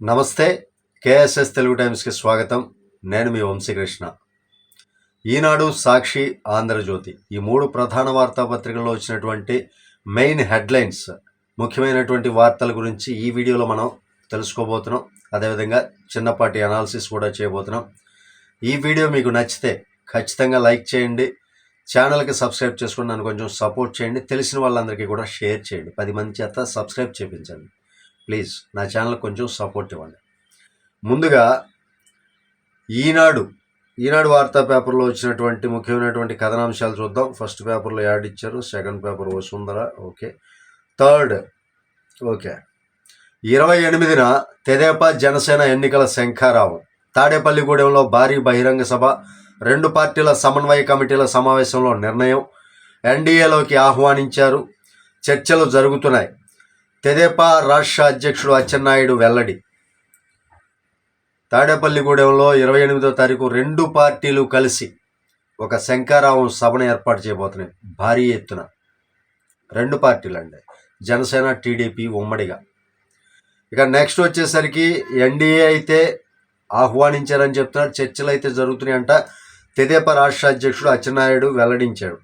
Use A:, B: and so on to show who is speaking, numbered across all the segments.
A: నమస్తే కేఎస్ఎస్ తెలుగు టైమ్స్కి స్వాగతం. నేను మీ వంశీకృష్ణ. ఈనాడు సాక్షి ఆంధ్రజ్యోతి. ఈ మూడు ప్రధాన వార్తాపత్రికల్లో వచ్చినటువంటి మెయిన్ హెడ్లైన్స్ ముఖ్యమైనటువంటి వార్తల గురించి ఈ వీడియోలో మనం తెలుసుకోబోతున్నాం. అదేవిధంగా చిన్నపాటి అనాలిసిస్ కూడా చేయబోతున్నాం. ఈ వీడియో మీకు నచ్చితే ఖచ్చితంగా లైక్ చేయండి. ఛానల్కి సబ్స్క్రైబ్ చేసుకుని నన్ను కొంచెం సపోర్ట్ చేయండి. తెలిసిన వాళ్ళందరికీ కూడా షేర్ చేయండి. పది మంది చేత సబ్స్క్రైబ్ చేయించండి. ప్లీజ్ నా ఛానల్ కొంచెం సపోర్ట్ ఇవ్వండి. ముందుగా ఈనాడు ఈనాడు వార్తా పేపర్లో వచ్చినటువంటి ముఖ్యమైనటువంటి కథనాంశాలు చూద్దాం. ఫస్ట్ పేపర్లో యాడ్ ఇచ్చారు second paper Vasundhara okay. Third okay. ఇరవై ఎనిమిదిన తెదేపా జనసేన ఎన్నికల శంఖారావం. తాడేపల్లిగూడెంలో భారీ బహిరంగ సభ రెండు పార్టీల సమన్వయ కమిటీల సమావేశంలో నిర్ణయం. ఎన్డీఏలోకి ఆహ్వానించారు. చర్చలు జరుగుతున్నాయి. తెదేపా రాష్ట్ర అధ్యక్షుడు అచ్చెన్నాయుడు వెల్లడి. తాడేపల్లిగూడెంలో ఇరవై ఎనిమిదో తారీఖు రెండు పార్టీలు కలిసి ఒక శంకారావం సభను ఏర్పాటు చేయబోతున్నాయి. భారీ ఎత్తున. రెండు పార్టీలు అండి జనసేన టీడీపీ ఉమ్మడిగా. ఇక నెక్స్ట్ వచ్చేసరికి ఎన్డీఏ అయితే ఆహ్వానించారని చెప్తున్నారు. చర్చలు అయితే జరుగుతున్నాయంట తెదేపా రాష్ట్ర అధ్యక్షుడు అచ్చెన్నాయుడు వెల్లడించాడు.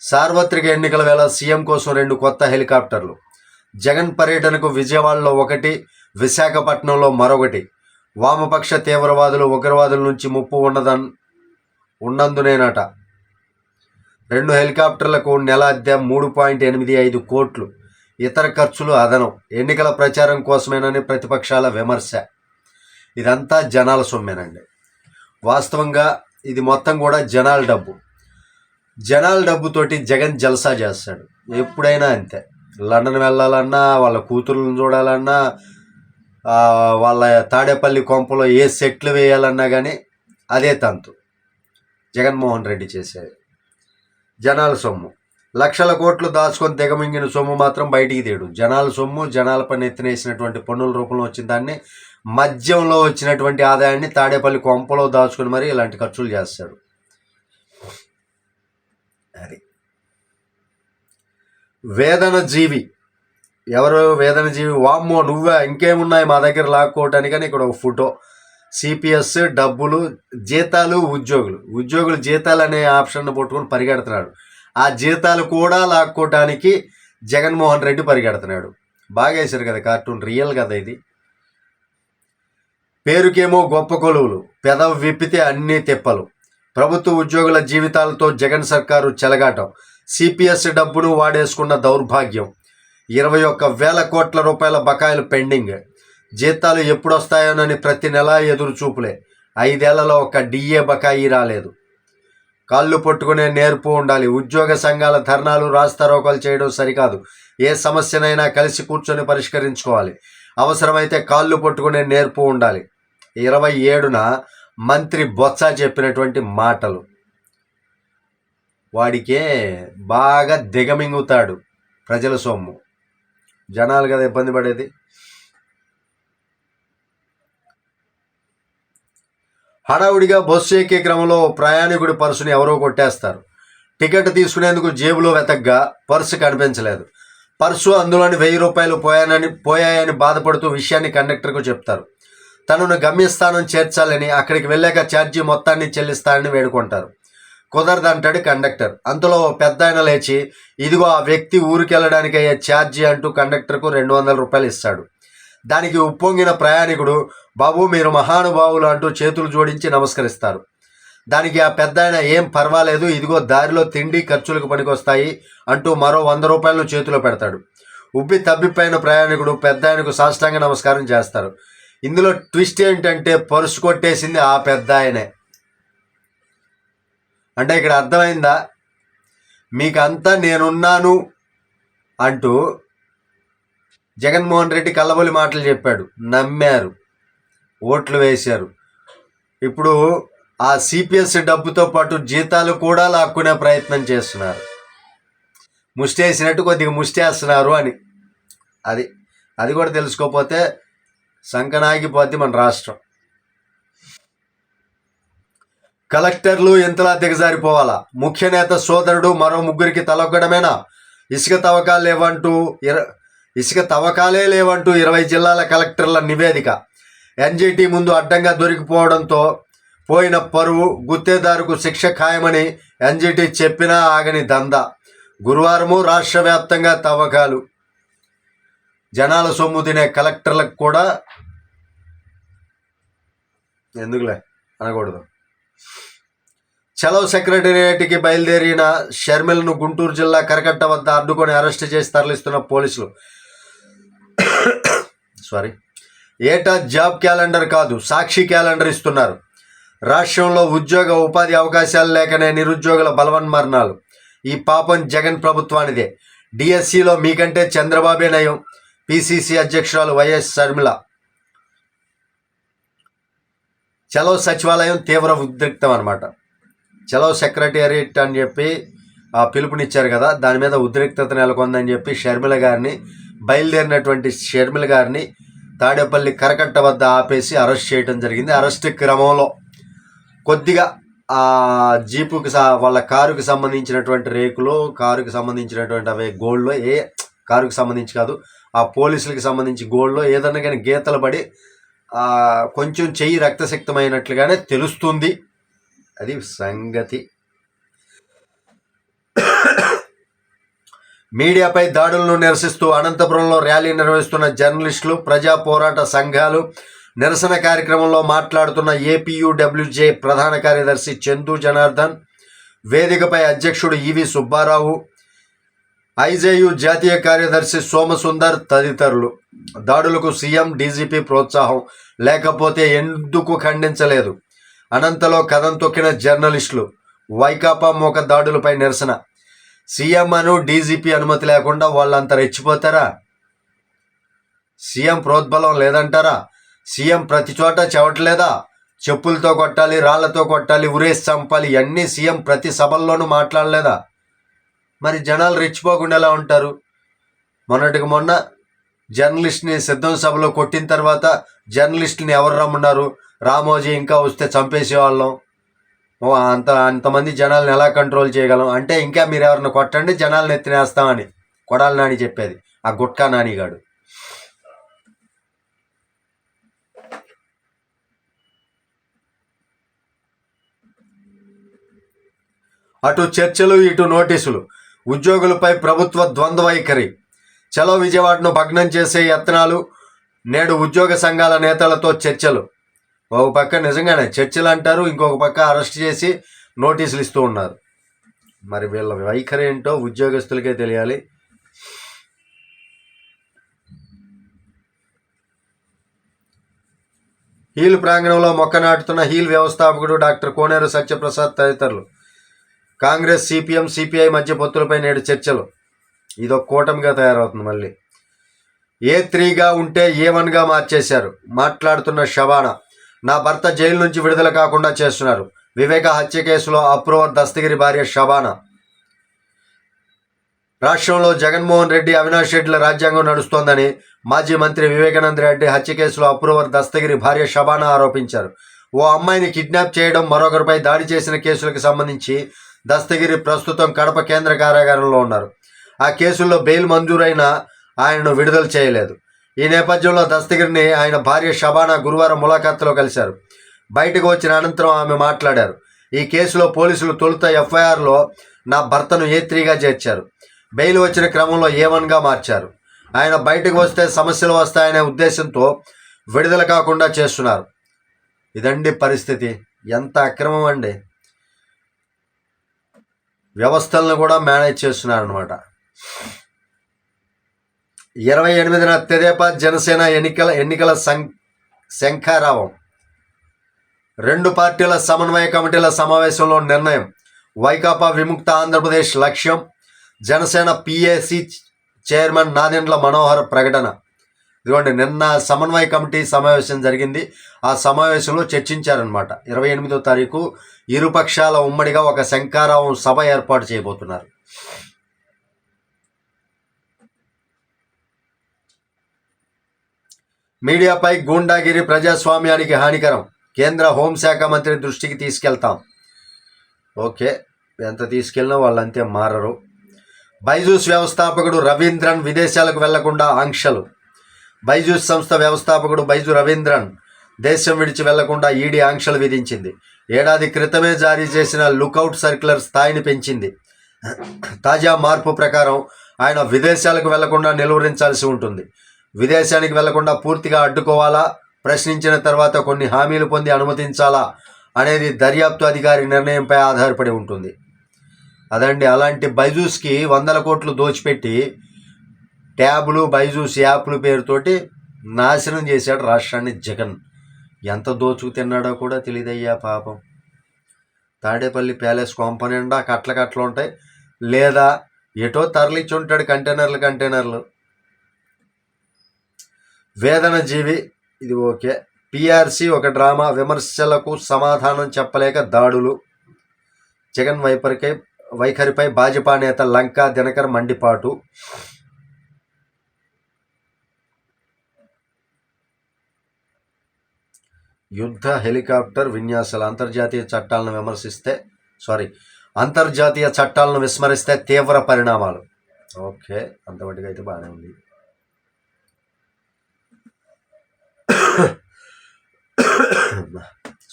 A: సార్వత్రిక ఎన్నికల వేళ సీఎం కోసం రెండు కొత్త హెలికాప్టర్లు జగన్ పర్యటనకు విజయవాడలో ఒకటి విశాఖపట్నంలో మరొకటి. వామపక్ష తీవ్రవాదులు ఉగ్రవాదుల నుంచి ముప్పు ఉన్నదన్ ఉన్నందునేనట. రెండు హెలికాప్టర్లకు నెల అద్దె మూడు పాయింట్ ఎనిమిది ఐదు కోట్లు. ఇతర ఖర్చులు అదనం. ఎన్నికల ప్రచారం కోసమేనని ప్రతిపక్షాల విమర్శ. ఇదంతా జనాల సొమ్మేనండి. వాస్తవంగా ఇది మొత్తం కూడా జనాల డబ్బు. జనాల డబ్బుతోటి జగన్ జల్సా చేస్తాడు. ఎప్పుడైనా అంతే. లండన్ వెళ్ళాలన్నా వాళ్ళ కూతుర్లను చూడాలన్నా వాళ్ళ తాడేపల్లి కొంపలో ఏ సెట్లు వేయాలన్నా కానీ అదే తంతు. జగన్మోహన్ రెడ్డి చేసేది. జనాల సొమ్ము. లక్షల కోట్లు దాచుకొని దిగమింగిన సొమ్ము మాత్రం బయటికి తీయడు. జనాల సొమ్ము జనాల పని ఎత్తినేసినటువంటి పన్నుల రూపంలో వచ్చిన దాన్ని మద్యంలో వచ్చినటువంటి ఆదాయాన్ని తాడేపల్లి కొంపలో దాచుకొని మరి ఇలాంటి ఖర్చులు చేస్తాడు. అది. వేదన జీవి ఎవరు వేదన జీవి వామ్మో నువ్వే. ఇంకేమున్నాయి మా దగ్గర లాక్కోవటానికని ఇక్కడ ఒక ఫోటో. సిపిఎస్ డబ్బులు జీతాలు ఉద్యోగులు. ఉద్యోగులు జీతాలు అనే ఆప్షన్ పట్టుకొని పరిగెడుతున్నాడు. ఆ జీతాలు కూడా లాక్కోవటానికి జగన్మోహన్ రెడ్డి పరిగెడుతున్నాడు. బాగా వేశారు కదా కార్టూన్ రియల్ కదా ఇది. పేరుకేమో గొప్ప కొలువులు పెదవి విప్పితే అన్నీ తిప్పలు. ప్రభుత్వ ఉద్యోగుల జీవితాలతో జగన్ సర్కారు చెలగాటం. సిపిఎస్ డబ్బును వాడేసుకున్న దౌర్భాగ్యం. ఇరవై ఒక్క వేల కోట్ల రూపాయల బకాయిలు పెండింగ్. జీతాలు ఎప్పుడొస్తాయోనని ప్రతి నెల ఎదురు చూపులే ఐదేళ్ళలో ఒక డిఏ బకాయి రాలేదు. కాళ్ళు పట్టుకునే నేర్పు ఉండాలి. ఉద్యోగ సంఘాల ధర్నాలు రాస్తారోకలు చేయడం సరికాదు. ఏ సమస్యనైనా కలిసి కూర్చొని పరిష్కరించుకోవాలి. అవసరమైతే కాళ్ళు పట్టుకునే నేర్పు ఉండాలి. ఇరవై ఏడున మంత్రి బొత్స చెప్పినటువంటి మాటలు. వాడికే బాగా దిగమింగుతాడు ప్రజల సొమ్ము. జనాలు కదా ఇబ్బంది పడేది. హడావుడిగా బస్సు ఎక్కే క్రమంలో ప్రయాణికుడి పర్సుని ఎవరో కొట్టేస్తారు. టికెట్ తీసుకునేందుకు జేబులో వెతగ్గా పర్సు కనిపించలేదు. పర్సు అందులోని వెయ్యి రూపాయలు పోయానని పోయాయని బాధపడుతూ విషయాన్ని కండక్టర్కు చెప్తారు. తనను గమ్యస్థానం చేర్చాలని అక్కడికి వెళ్ళాక ఛార్జీ మొత్తాన్ని చెల్లిస్తానని వేడుకుంటారు. కుదరదంటాడు కండక్టర్. అంతలో పెద్ద ఆయన లేచి ఇదిగో ఆ వ్యక్తి ఊరికి వెళ్ళడానికి అయ్యే ఛార్జీ అంటూ కండక్టర్కు రెండు వందల రూపాయలు ఇస్తాడు. దానికి ఉప్పొంగిన ప్రయాణికుడు బాబు మీరు మహానుభావులు అంటూ చేతులు జోడించి నమస్కరిస్తారు. దానికి ఆ పెద్ద ఆయన ఏం పర్వాలేదు ఇదిగో దారిలో తిండి ఖర్చులకు పనికొస్తాయి అంటూ మరో వంద రూపాయలను చేతిలో పెడతాడు. ఉబ్బి తబ్బిపోయిన ప్రయాణికుడు పెద్ద ఆయనకు సాష్టాంగ నమస్కారం చేస్తారు. ఇందులో ట్విస్ట్ ఏంటంటే పరుసు కొట్టేసింది ఆ పెద్ద ఆయనే. అంటే ఇక్కడ అర్థమైందా? మీకంతా నేనున్నాను అంటూ జగన్మోహన్ రెడ్డి కల్లబొలి మాటలు చెప్పాడు. నమ్మారు. ఓట్లు వేశారు. ఇప్పుడు ఆ సిపిఎస్ డబ్బుతో పాటు జీతాలు కూడా లాక్కునే ప్రయత్నం చేస్తున్నారు. ముష్టేసినట్టు కొద్దిగా ముష్టేస్తున్నారు అని. అది అది కూడా తెలుసుకోకపోతే సంకనాగిపోద్ది మన రాష్ట్రం. కలెక్టర్లు ఎంతలా దిగజారిపోవాలా? ముఖ్య నేత సోదరుడు మరో ముగ్గురికి తలొగ్గడమేనా? ఇసుక తవ్వకాలు లేవంటూ ఇర ఇసుక తవ్వకాలే లేవంటూ ఇరవై జిల్లాల కలెక్టర్ల నివేదిక. ఎన్జీటీ ముందు అడ్డంగా దొరికిపోవడంతో పోయిన పరువు గుత్తేదారుకు శిక్ష ఖాయమని ఎన్జీటీ చెప్పినా ఆగని దంద. గురువారము రాష్ట్ర వ్యాప్తంగా తవ్వకాలు. జనాల సొమ్ము తినే కలెక్టర్లకు కూడా ఎందుకులే అనకూడదు. చలో సెక్రటేరియట్కి బయలుదేరిన షర్మిలను గుంటూరు జిల్లా కరకట్ట వద్ద అడ్డుకొని అరెస్ట్ చేసి తరలిస్తున్న పోలీసులు. సారీ ఏటా జాబ్ క్యాలెండర్ కాదు సాక్షి క్యాలెండర్ ఇస్తున్నారు. రాష్ట్రంలో ఉద్యోగ ఉపాధి అవకాశాలు లేకనే నిరుద్యోగుల బలవన్మరణాలు. ఈ పాపం జగన్ ప్రభుత్వానిదే. డిఎస్సిలో మీకంటే చంద్రబాబే నయం. పిసిసి అధ్యక్షురాలు వైఎస్ శర్మిల చలో సచివాలయం తీవ్ర ఉద్రిక్తం అనమాట చలో సెక్రటేరియట్ అని చెప్పి ఆ పిలుపునిచ్చారు కదా దాని మీద ఉద్రిక్తత నెలకొందని చెప్పి షర్మిల గారిని బయలుదేరినటువంటి షర్మిల గారిని తాడేపల్లి కరకట్ట వద్ద ఆపేసి అరెస్ట్ చేయడం జరిగింది. అరెస్ట్ క్రమంలో కొద్దిగా ఆ జీపుకి సా వాళ్ళ కారుకి సంబంధించినటువంటి రేకులు కారుకి సంబంధించినటువంటి అవి గోల్డ్లో ఏ కారుకి సంబంధించి కాదు ఆ పోలీసులకి సంబంధించి గోల్డ్లో ఏదన్నా కానీ గీతలు పడి కొంచెం చెయ్యి రక్తశక్తమైనట్లుగానే తెలుస్తుంది. అది సంగతి. మీడియాపై దాడులను నిరసిస్తూ అనంతపురంలో ర్యాలీ నిర్వహిస్తున్న జర్నలిస్టులు ప్రజా పోరాట సంఘాలు నిరసన కార్యక్రమంలో మాట్లాడుతున్న ఏపీయూడబ్ల్యూజే ప్రధాన కార్యదర్శి చందు జనార్దన్ వేదికపై అధ్యక్షుడు ఈవి సుబ్బారావు ఐజేయు జాతీయ కార్యదర్శి సోమసుందర్ తదితరులు. దాడులకు సీఎం డీజీపీ ప్రోత్సాహం లేకపోతే ఎందుకు ఖండించలేదు? అనంతలో కథం తొక్కిన జర్నలిస్టులు వైకాపా మోక దాడులపై నిరసన. సీఎం అను డీజీపీ అనుమతి లేకుండా వాళ్ళంతా రెచ్చిపోతారా? సీఎం ప్రోద్బలం లేదంటారా? సీఎం ప్రతి చోట చెవట్లేదా? చెప్పులతో కొట్టాలి రాళ్ళతో కొట్టాలి ఉరేసి చంపాలి ఇవన్నీ సీఎం ప్రతి సభల్లోనూ మాట్లాడలేదా? మరి జనాలు రెచ్చిపోకుండా ఎలా ఉంటారు. మొన్నటికి మొన్న జర్నలిస్ట్ని సిద్ధం సభలో కొట్టిన తర్వాత జర్నలిస్టుని ఎవరు రమ్మన్నారు? రామోజీ ఇంకా వస్తే చంపేసేవాళ్ళం. ఓ అంత అంతమంది జనాలను ఎలా కంట్రోల్ చేయగలం? అంటే ఇంకా మీరు ఎవరిని కొట్టండి జనాలను ఎత్తినేస్తామని కొడాలి నాని చెప్పేది. ఆ గుట్కా నానిగాడు అటు చర్చలు ఇటు నోటీసులు. ఉద్యోగులపై ప్రభుత్వ ద్వంద్వ వైఖరి చలో విజయవాడను భగ్నం చేసే యత్నాలు నేడు ఉద్యోగ సంఘాల నేతలతో చర్చలు. ఒక పక్క నిజంగానే చర్చలు అంటారు ఇంకొక పక్క అరెస్ట్ చేసి నోటీసులు ఇస్తూ ఉన్నారు. మరి వీళ్ళ వైఖరి ఏంటో ఉద్యోగస్తులకే తెలియాలి. హీల్ ప్రాంగణంలో మొక్క నాటుతున్న హీల్ వ్యవస్థాపకుడు డాక్టర్ కోనేరు సత్యప్రసాద్ తదితరులు. కాంగ్రెస్ సిపిఎం సిపిఐ మధ్య పొత్తులపై నేడు చర్చలు. ఇదొక కూటమిగా తయారవుతుంది మళ్ళీ. ఏ త్రీగా ఉంటే ఏ వన్గా మార్చేశారు? మాట్లాడుతున్న షబానా నా భర్త జైలు నుంచి విడుదల కాకుండా చేస్తున్నారు. వివేక హత్య కేసులో అప్రూవర్ దస్తగిరి భార్య షబానా రాష్ట్రంలో జగన్మోహన్ రెడ్డి అవినాష్ రెడ్డిల రాజ్యాంగం నడుస్తోందని మాజీ మంత్రి వివేకానంద రెడ్డి హత్య కేసులో అప్రూవర్ దస్తగిరి భార్య షబానా ఆరోపించారు. ఓ అమ్మాయిని కిడ్నాప్ చేయడం మరొకరిపై దాడి చేసిన కేసులకు సంబంధించి దస్తగిరి ప్రస్తుతం కడప కేంద్ర కారాగారంలో ఉన్నారు. ఆ కేసుల్లో బెయిల్ మంజూరైన ఆయనను విడుదల చేయలేదు. ఈ నేపథ్యంలో దస్తగిరిని ఆయన భార్య షబానా గురువారం ములాఖాత్లో కలిశారు. బయటకు వచ్చిన అనంతరం ఆమె మాట్లాడారు. ఈ కేసులో పోలీసులు తొలుత ఎఫ్ఐఆర్లో నా భర్తను ఏ త్రీగా చేర్చారు. బెయిల్ వచ్చిన క్రమంలో ఏ వన్గా మార్చారు. ఆయన బయటకు వస్తే సమస్యలు వస్తాయనే ఉద్దేశంతో విడుదల కాకుండా చేస్తున్నారు. ఇదండి పరిస్థితి. ఎంత అక్రమం అండి. వ్యవస్థలను కూడా మేనేజ్ చేస్తున్నారు అనమాట ఇరవై ఎనిమిదిన తెదేపా జనసేన ఎన్నికల ఎన్నికల సం శంఖారావం. రెండు పార్టీల సమన్వయ కమిటీల సమావేశంలో నిర్ణయం. వైకాపా విముక్త ఆంధ్రప్రదేశ్ లక్ష్యం. జనసేన పిఏసి చైర్మన్ నాదెండ్ల మనోహర్ ప్రకటన. ఇదిగోండి నిన్న సమన్వయ కమిటీ సమావేశం జరిగింది. ఆ సమావేశంలో చర్చించారనమాట ఇరవై ఎనిమిదో తారీఖు ఇరుపక్షాల ఉమ్మడిగా ఒక శంకారావం సభ ఏర్పాటు చేయబోతున్నారు. మీడియాపై గూండాగిరి ప్రజాస్వామ్యానికి హానికరం. కేంద్ర హోంశాఖ మంత్రి దృష్టికి తీసుకెళ్తాం. ఓకే ఎంత తీసుకెళ్ళినా వాళ్ళంతే మారరు. బైజూస్ వ్యవస్థాపకుడు రవీంద్రన్ విదేశాలకు వెళ్ళకుండా ఆంక్షలు. బైజూస్ సంస్థ వ్యవస్థాపకుడు బైజు రవీంద్రన్ దేశం విడిచి వెళ్ళకుండా ఈడీ ఆంక్షలు విధించింది. ఏడాది క్రితమే జారీ చేసిన లుకౌట్ సర్క్యులర్ స్థాయిని పెంచింది. తాజా మార్పు ప్రకారం ఆయన విదేశాలకు వెళ్ళకుండా నిలువరించాల్సి ఉంటుంది. విదేశానికి వెళ్ళకుండా పూర్తిగా అడ్డుకోవాలా? ప్రశ్నించిన తర్వాత కొన్ని హామీలు పొంది అనుమతించాలా? అనేది దర్యాప్తు అధికారి నిర్ణయంపై ఆధారపడి ఉంటుంది. అదండి అలాంటి బైజూస్కి వందల కోట్లు దోచిపెట్టి ట్యాబ్లు బైజూస్ యాప్లు పేరుతోటి నాశనం చేశాడు రాష్ట్రాన్ని జగన్. ఎంత దోచుకు తిన్నాడో కూడా తెలియదయ్యా పాపం. తాడేపల్లి ప్యాలెస్ కొంప నిండా కట్ల కట్లు ఉంటాయి. లేదా ఎటో తరలిచ్చి ఉంటాడు కంటైనర్లు కంటైనర్లు. వేదన జీవి ఇది ఓకే. పిఆర్సి ఒక డ్రామా విమర్శలకు సమాధానం చెప్పలేక దాడులు. జగన్ వైపరికై వైఖరిపై భాజపా నేత లంకా దినకర్ మండిపాటు. యుద్ధ హెలికాప్టర్ విన్యాసాలు అంతర్జాతీయ చట్టాలను విమర్శిస్తే సారీ అంతర్జాతీయ చట్టాలను విస్మరిస్తే తీవ్ర పరిణామాలు. ఓకే అంతమటుకు అయితే బాగానే ఉంది.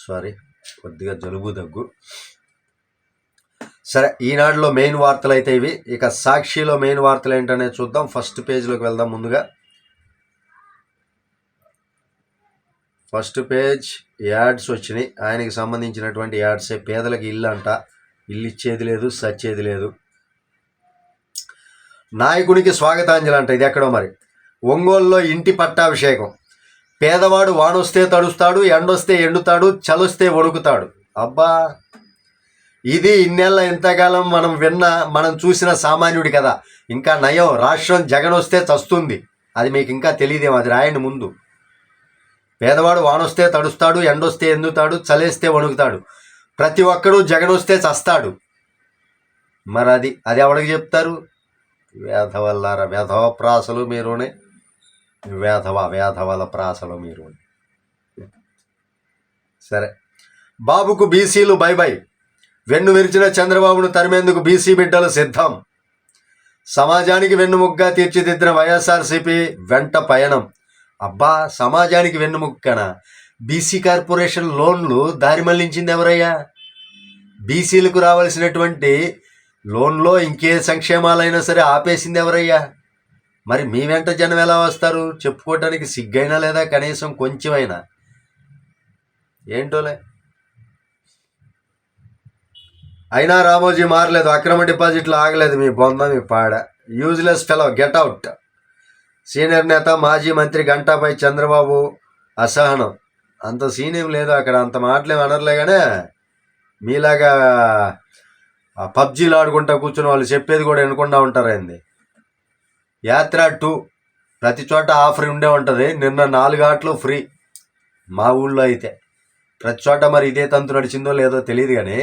A: సారీ కొద్దిగా జలుబు దగ్గు. సరే ఈనాడులో మెయిన్ వార్తలు అయితే ఇవి. ఇక సాక్షిలో మెయిన్ వార్తలు ఏంటనే చూద్దాం. ఫస్ట్ పేజ్లోకి వెళ్దాం ముందుగా. ఫస్ట్ పేజ్ యాడ్స్ వచ్చినాయి. ఆయనకి సంబంధించినటువంటి యాడ్సే పేదలకు ఇల్లు అంట ఇల్లు ఇచ్చేది లేదు సచ్చేది లేదు. నాయకునికి స్వాగతాంజలి అంట ఇది ఎక్కడో మరి? ఒంగోలులో ఇంటి పట్టాభిషేకం. పేదవాడు వానొస్తే తడుస్తాడు ఎండొస్తే ఎండుతాడు చలొస్తే వణుకుతాడు. అబ్బా! ఇది ఇన్నేళ్ళ ఇంతకాలం మనం విన్న మనం చూసిన సామాన్యుడి కదా ఇంకా నయం రాష్ట్రం జగన్ వస్తే చస్తుంది. అది మీకు ఇంకా తెలియదేమో అది రాయండి ముందు. పేదవాడు వానొస్తే తడుస్తాడు ఎండొస్తే ఎందుతాడు చలేస్తే వణుకుతాడు. ప్రతి ఒక్కడు జగన్ వస్తే చస్తాడు. మరి అది అది ఎవడికి చెప్తారు? వేధవల్లారా వేధవ ప్రాసలు మీరునే. వేధవ వేధవల ప్రాసలు మీరు సరే. బాబుకు బీసీలు బై బై. వెన్ను విరిచిన చంద్రబాబును తరిమేందుకు బీసీ బిడ్డలు సిద్ధం. సమాజానికి వెన్నుముగ్గా తీర్చిదిద్దిన వైఎస్ఆర్సీపీ వెంట పయనం. అబ్బా సమాజానికి వెన్నుముక్కన బీసీ కార్పొరేషన్ లోన్లు దారి మళ్ళించింది ఎవరయ్యా? బీసీలకు రావాల్సినటువంటి లోన్లో ఇంకే సంక్షేమాలైనా సరే ఆపేసింది ఎవరయ్యా? మరి మీ వెంట జనం ఎలా వస్తారు? చెప్పుకోవటానికి సిగ్గైనా లేదా? కనీసం కొంచెమైనా? ఏంటోలే? అయినా రామోజీ మారలేదు. అక్రమ డిపాజిట్లు ఆగలేదు మీ బొంద మీ పాడ. Useless fellow get out senior నేత మాజీ మంత్రి గంటాపై చంద్రబాబు అసహనం. అంత సీన్ ఏం లేదు అక్కడ అంత మాటలేం అనర్లే కానీ మీలాగా పబ్జీలు ఆడుకుంటా కూర్చుని వాళ్ళు చెప్పేది కూడా వినకుండా ఉంటారండి యాత్ర టూ ప్రతి చోట ఆఫర్ ఉండే ఉంటుంది. నిన్న నాలుగు ఆటలు ఫ్రీ మా ఊళ్ళో అయితే. ప్రతి చోట మరి ఇదే తంతు నడిచిందో లేదో తెలియదు కానీ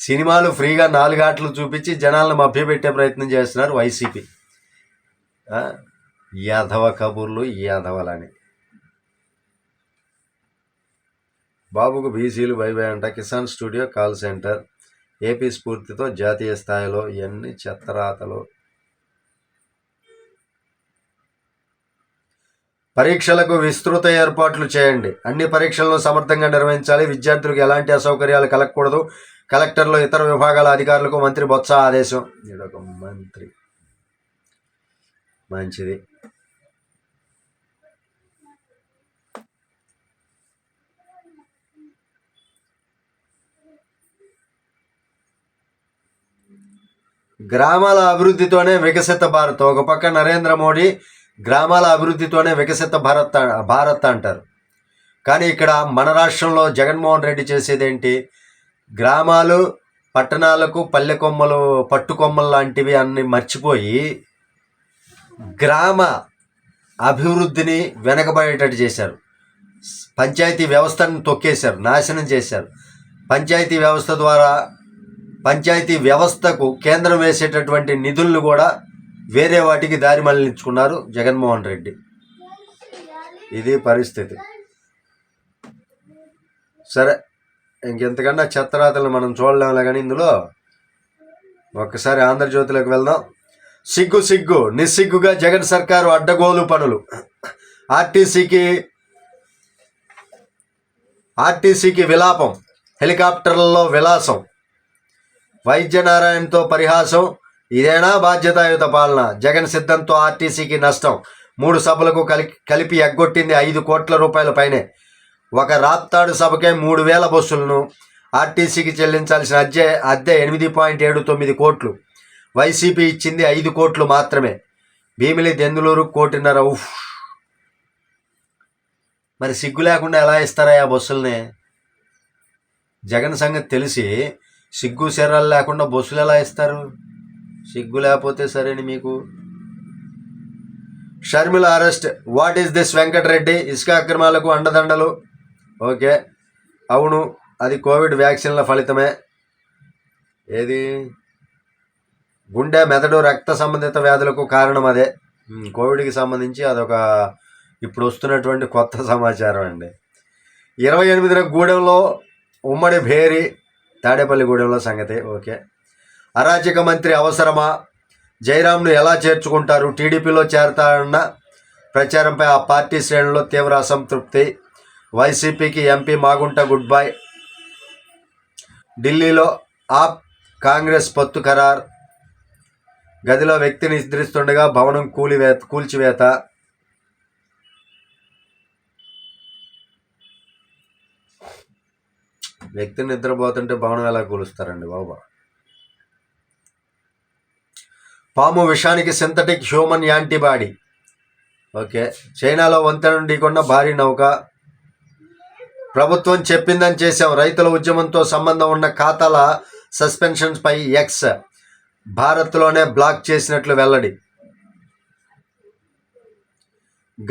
A: సినిమాలు ఫ్రీగా నాలుగు ఆటలు చూపించి జనాలను మభ్యపెట్టే ప్రయత్నం చేస్తున్నారు వైసీపీ. యాదవ కబుర్లు యాదవలని బాబుకు బీసీలు బైబై అంట Kisan studio call center. AP స్ఫూర్తితో జాతీయ స్థాయిలో ఎన్ని చెత్తరాతలు పరీక్షలకు విస్తృత ఏర్పాట్లు చేయండి. అన్ని పరీక్షలను సమర్థంగా నిర్వహించాలి. విద్యార్థులకు ఎలాంటి అసౌకర్యాలు కలగకూడదు. కలెక్టర్లు ఇతర విభాగాల అధికారులకు మంత్రి బొత్స ఆదేశం. ఒక మంత్రి. మంచిది. గ్రామాల అభివృద్ధితోనే వికసిత భారత్. ఒక పక్క నరేంద్ర మోడీ గ్రామాల అభివృద్ధితోనే వికసిత భారత్ భారత్ అంటారు. కానీ ఇక్కడ మన రాష్ట్రంలో జగన్మోహన్ రెడ్డి చేసేదేంటి? గ్రామాలు పట్టణాలకు పల్లె కొమ్మలు పట్టుకొమ్మలు లాంటివి అన్ని మర్చిపోయి గ్రామ అభివృద్ధిని వెనకబడేటట్టు చేశారు. పంచాయతీ వ్యవస్థను తొక్కేశారు నాశనం చేశారు. పంచాయతీ వ్యవస్థ ద్వారా పంచాయతీ వ్యవస్థకు కేంద్రం వేసేటటువంటి నిధులను కూడా వేరే వాటికి దారి మళ్ళించుకున్నారు జగన్మోహన్ రెడ్డి. ఇది పరిస్థితి. సరే ఇంకెంతకన్నా చెత్తరాతలు మనం చూడలేములే కానీ ఇందులో ఒక్కసారి ఆంధ్రజ్యోతిలోకి వెళ్దాం. సిగ్గు సిగ్గు నిస్సిగ్గుగా జగన్ సర్కారు అడ్డగోలు పనులు. ఆర్టీసీకి ఆర్టీసీకి విలాపం హెలికాప్టర్లలో విలాసం. వైద్యనారాయణతో పరిహాసం. ఇదేనా బాధ్యతాయుత పాలన? జగన్ సిద్ధంతో ఆర్టీసీకి నష్టం. మూడు సభలకు కలి కలిపి ఎగ్గొట్టింది ఐదు కోట్ల రూపాయల పైనే. ఒక రాప్తాడు సభకే మూడు వేల బస్సులను ఆర్టీసీకి చెల్లించాల్సిన అద్దె అద్దె ఎనిమిది పాయింట్ ఏడు తొమ్మిది కోట్లు. వైసీపీ ఇచ్చింది ఐదు కోట్లు మాత్రమే. భీమిలి దెందులూరు కోటిన్నర ఉఫ్. మరి సిగ్గు లేకుండా ఎలా ఇస్తారా ఆ బస్సుల్ని? జగన్ సంగతి తెలిసి సిగ్గు శరాలు లేకుండా బస్సులు ఎలా ఇస్తారు? సిగ్గు లేకపోతే సరేని మీకు? Sharmila arrest. What is this Venkatareddy? ఇసుక అక్రమాలకు అండదండలు? ఓకే. అవును అది కోవిడ్ వ్యాక్సిన్ల ఫలితమే. ఏది? గుండె మెదడు రక్త సంబంధిత వ్యాధులకు కారణం అదే. కోవిడ్కి సంబంధించి అదొక ఇప్పుడు వస్తున్నటువంటి కొత్త సమాచారం అండి. ఇరవై ఎనిమిదిన గూడెంలో ఉమ్మడి భేరి తాడేపల్లిగూడెంలో సంగతి ఓకే. అరాచక మంత్రి అవసరమా? జయరాంను ఎలా చేర్చుకుంటారు? టీడీపీలో చేరతారన్న ప్రచారంపై ఆ పార్టీ శ్రేణుల్లో తీవ్ర అసంతృప్తి. వైసీపీకి ఎంపీ మాగుంట గుడ్ బై ఢిల్లీలో ఆప్ కాంగ్రెస్ పొత్తు ఖరార్. గదిలో వ్యక్తిని నిద్రిస్తుండగా భవనం కూలివేత కూల్చివేత. వ్యక్తి నిద్రపోతుంటే భవనం ఎలా కూలుస్తారండి బాబా? పాము విషానికి సింథటిక్ హ్యూమన్ యాంటీబాడీ ఓకే. చైనాలో వంతెన ఢీకొన్న భారీ నౌక. ప్రభుత్వం చెప్పిందని చేశాం రైతుల ఉద్యమంతో సంబంధం ఉన్న ఖాతాల సస్పెన్షన్స్పై ఎక్స్ భారత్లోనే బ్లాక్ చేసినట్లు వెల్లడి.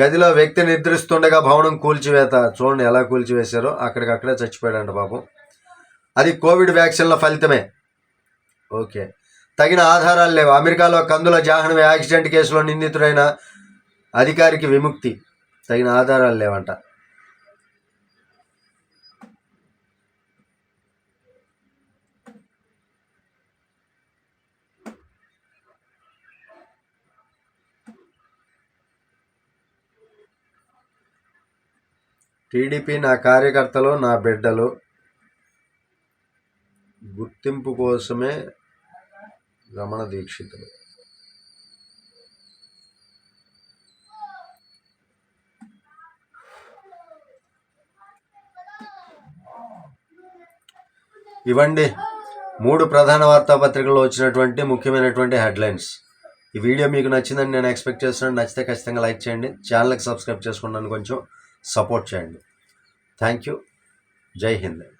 A: గదిలో వ్యక్తి నిద్రిస్తుండగా భవనం కూల్చివేత. చూడండి ఎలా కూల్చివేశారో. అక్కడికక్కడే చచ్చిపోయాడంట పాపం అది కోవిడ్ వ్యాక్సిన్ల ఫలితమే. ఓకే. తగిన ఆధారాలు లేవు. అమెరికాలో కందుల జాహ్నవి యాక్సిడెంట్ కేసులో నిందితుడైన అధికారికి విముక్తి. తగిన ఆధారాలు లేవంట. టీడీపీ నా కార్యకర్తలు నా బిడ్డలు గుర్తింపు కోసమే రమణ దీక్షితులు. ఇవ్వండి. మూడు ప్రధాన వార్తాపత్రికల్లో వచ్చినటువంటి ముఖ్యమైనటువంటి హెడ్లైన్స్. ఈ వీడియో మీకు నచ్చిందని నేను ఎక్స్పెక్ట్ చేస్తున్నాను. నచ్చితే ఖచ్చితంగా లైక్ చేయండి. ఛానల్కి సబ్స్క్రైబ్ చేసుకున్నాను కొంచెం. సపోర్ట్ చేయండి. Thank you. జై హింద్.